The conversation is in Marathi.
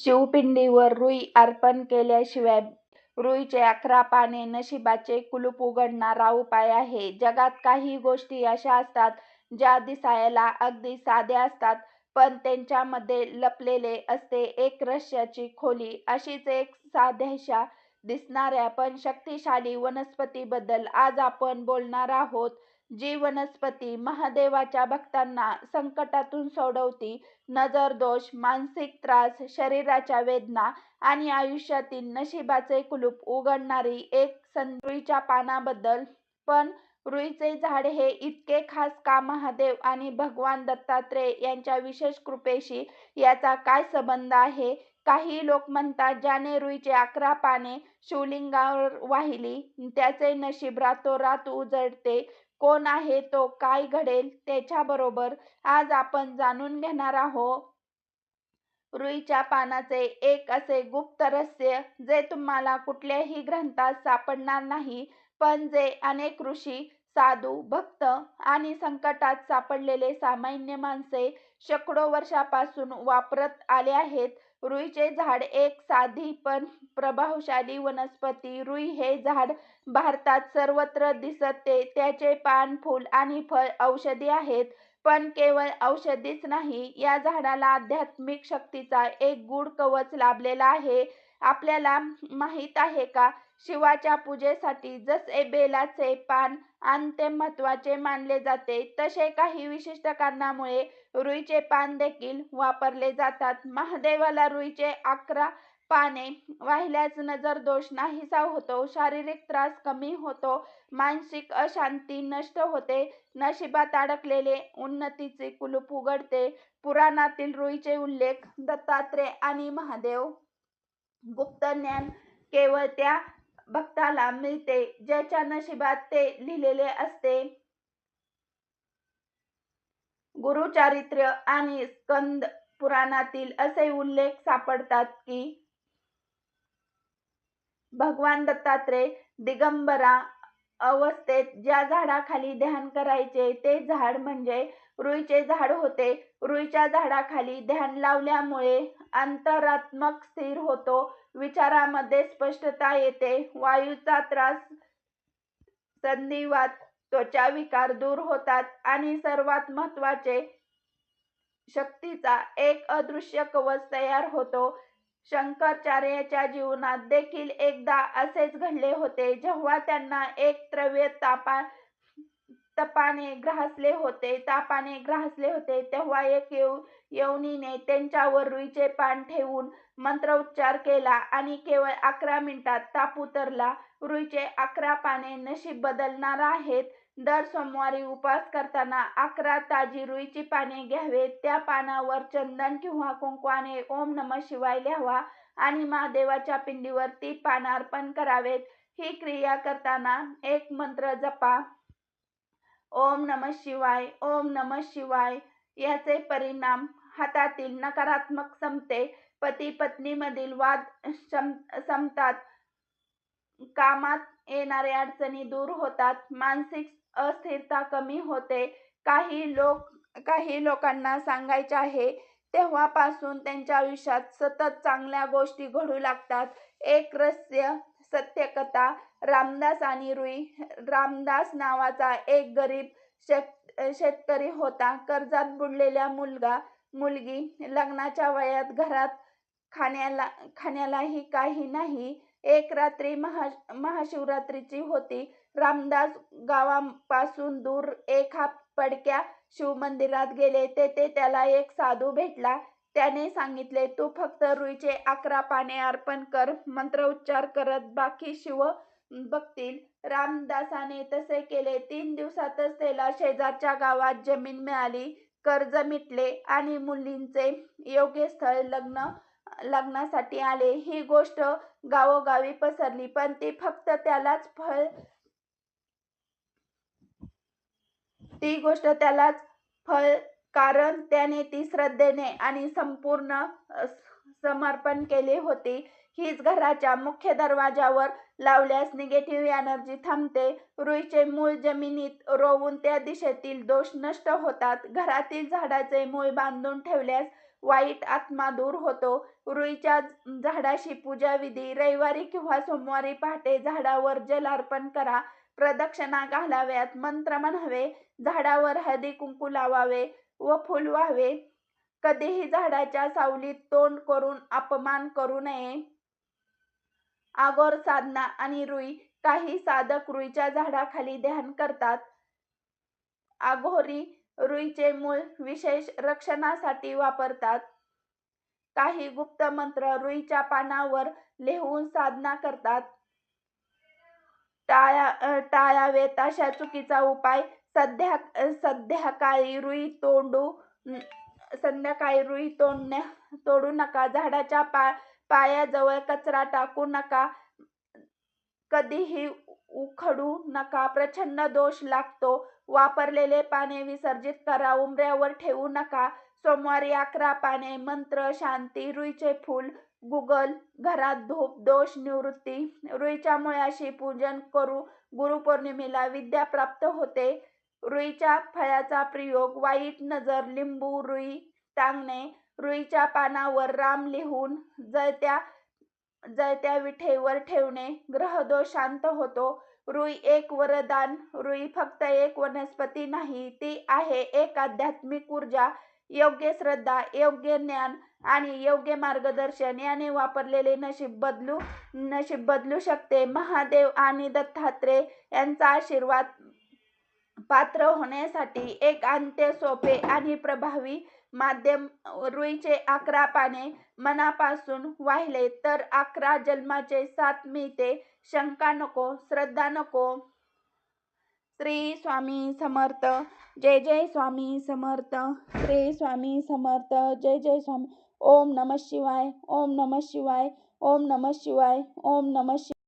शिवपिंडीवर रुई अर्पण केल्याशिवाय रुईचे अकरा पाने नशिबाचे कुलूप उघडणारा उपाय आहे. जगात काही गोष्टी अशा असतात ज्या दिसायला अगदी साध्या असतात पण त्यांच्यामध्ये लपलेले असते एक रहस्याची खोली. अशीच एक साध्याशा दिसणाऱ्या पण शक्तिशाली वनस्पतीबद्दल आज आपण बोलणार आहोत. जी वनस्पती महादेवाच्या भक्तांना संकटातून सोडवती नजर दोष मानसिक त्रास, शरीराच्या वेदना आणि आयुष्यातील नशिबाचे कुलूप उघडणारी एक संधी पानाबद्दल पण रुईचे झाड हे इतके खास का महादेव आणि भगवान दत्तात्रेय यांच्या विशेष कृपेशी याचा काय संबंध आहे? काही लोक म्हणतात ज्याने रुईचे अकरा पाने शिवलिंगावर वाहिली त्याचे नशीब रातोरात उजळते. कोण आहे तो? काय घडेल त्याच्याबरोबर? आज आपण जाणून घेणार आहोत रुईच्या पानाचे एक असे गुप्त रहस्य जे तुम्हाला कुठल्याही ग्रंथात सापडणार नाही पण जे अनेक ऋषी, साधू, भक्त आणि संकटात सापडलेले सामान्य माणसे शेकडो वर्षापासून वापरत आले आहेत. रुईचे झाड एक साधी पण प्रभावशाली वनस्पती रुई हे झाड भारतात सर्वत्र दिसते. त्याचे पान, फूल आणि फळ औषधी आहेत. पण केवळ औषधीच नाही या झाडाला आध्यात्मिक शक्तीचा एक गूढ कवच लाभलेला आहे. आपल्याला माहीत आहे का शिवाच्या पूजेसाठी जसे बेलाचे पान अत्यंत महत्त्वाचे मानले जाते तसे काही विशिष्ट कारणांमुळे रुईचे पान देखील वापरले जातात. महादेवाला रुईचे अकरा पाने वाहिल्यास नजरदोष नाहीसा होतो, शारीरिक त्रास कमी होतो, मानसिक अशांती नष्ट होते, नशिबात अडकलेले उन्नतीचे कुलूप उघडते. पुराणातील रुईचे उल्लेख दत्तात्रेय आणि महादेव गुप्त ज्ञान केवळ त्या भक्ताला मिळते ज्याच्या नशिबात ते लिहिलेले असते. गुरुचारित्र्य आणि स्कंद पुराणातील असे उल्लेख सापडतात की भगवान दत्तात्रेय दिगंबरा अवस्थेत ज्या झाडाखाली ध्यान करायचे ते झाड म्हणजे रुईचे झाड होते. रुईच्या झाडाखाली ध्यान लावल्यामुळे अंतरात्मा स्थिर होतो, विचारांमध्ये स्पष्टता येते, वायूचा त्रास, संधिवात, त्वचा विकार दूर होतात आणि सर्वात महत्त्वाचे शक्तीचा एक अदृश्य कवच तयार होतो. शंकराचार्याच्या जीवनात देखील एकदा असेच घडले होते. जेव्हा त्यांना एक तीव्र तापाने ग्रासले होते तेव्हा एका यवनीने त्यांच्यावर रुईचे पान ठेवून मंत्रोच्चार केला आणि केवळ अकरा मिनिटात ताप उतरला. रुईचे अकरा पाने नशीब बदलणार आहेत. दर सोमवारी उपवास करताना अकरा ताजी रुईची पाने घ्यावेत त्या पानावर चंदन किंवा कुंकवाने ओम नमः शिवाय लिहावा आणि महादेवाच्या पिंडीवर ती पान अर्पण करावेत ही क्रिया करताना एक मंत्र जपा. ओम नमः शिवाय ओम नमः शिवाय. याचे परिणाम हातातील नकारात्मक संपते, पती पत्नीमधील वाद संपतात कामात येणाऱ्या अडचणी दूर होतात, मानसिक अस्थिरता कमी होते. काही लोक काही लोकांना सांगायचे आहे तेव्हापासून त्यांच्या आयुष्यात सतत चांगल्या गोष्टी घडू लागतात. एक रस्य सत्यकथा रामदास आणि रुई रामदास नावाचा एक गरीब शेतकरी होता. कर्जात बुडलेल्या मुलगा मुलगी, लग्नाच्या वयात, घरात खाण्याला खाण्यालाही काही नाही. एक रात्री महा महाशिवरात्रीची होती. रामदास गावापासून दूर एका पडक्या शिवमंदिरात गेले. तेथे त्याला एक साधू भेटला. त्याने सांगितले तू फक्त रुईचे अकरा पाने अर्पण कर, मंत्रोच्चार करत बाकी शिव बघतील. रामदासाने तसे केले. तीन दिवसातच त्याला शेजारच्या गावात जमीन मिळाली, कर्ज मिटले आणि मुलींचे योग्य स्थळ लग्नासाठी आले. ही गोष्ट गावोगावी पसरली पण ती फक्त त्यालाच फळ कारण त्याने ती श्रद्धेने आणि संपूर्ण समर्पण केली होती. हीच घराच्या मुख्य दरवाजावर लावल्यास निगेटिव्ह एनर्जी थांबते. रुईचे मूळ जमिनीत रोवून त्या दिशेतील दोष नष्ट होतात. घरातील झाडाचे मूळ बांधून ठेवल्यास वाईट आत्मा दूर होतो रुईच्या झाडाशी पूजा विधी रविवारी किंवा सोमवारी पहाटे झाडावर जल अर्पण करा प्रदक्षिणा घालाव्यात मंत्र म्हणावे झाडावर हळदी कुंकू लावावे व फुल व्हावे. कधीही झाडाच्या सावलीत तोंड करून अपमान करू नये. आगोर साधना आणि रुई काही साधक रुईच्या झाडाखाली ध्यान करतात. आघोरी रुईचे मूळ विशेष रक्षणासाठी वापरतात. काही गुप्त मंत्र रुईच्या पानावर लिहून साधना करतात. टाळा टाळावेत अशा चुकीचा उपाय सध्या संध्याकाळी रुई तोडू संध्याकाळी रुई तोडण्या तोडू नका. झाडाच्या पा पायाजवळ कचरा टाकू नका. कधीही उखडू नका. प्रचंड दोष लागतो. वापरलेले पाने विसर्जित करा. उंबऱ्यावर ठेवू नका. सोमवारी अकरा पाने मंत्र शांती रुईचे फूल गुगल घरात धूप दोष निवृत्ती. रुईच्या मुळाशी पूजन करू. गुरुपौर्णिमेला विद्या प्राप्त होते. रुईच्या फळाचा प्रयोग वाईट नजर लिंबू रुई टांगणे रुईच्या पानावर राम लिहून जळत्या जळत्या विठेवर ठेवणे ग्रहदोष शांत होतो. रुई एक वरदान रुई फक्त एक वनस्पती नाही ती आहे एक आध्यात्मिक ऊर्जा. योग्य श्रद्धा योग्य ज्ञान आणि योग्य मार्गदर्शन याने वापरलेले नशीब बदलू नशीब बदलू शकते. महादेव आणि दत्तात्रेय यांचा आशीर्वाद पात्र होण्यासाठी एक अंत्य सोपे आणि प्रभावी माध्यम रुईचे अकरा पाने मनापासून वाहिले तर अकरा जन्माचे साथ मिळते. शंका नको श्रद्धा नको. श्री स्वामी समर्थ जय जय स्वामी समर्थ. श्री स्वामी समर्थ जय जय स्वामी. ओम नम शिवाय ओम नम शिवाय ओम नम शिवाय ओम नम शिवाय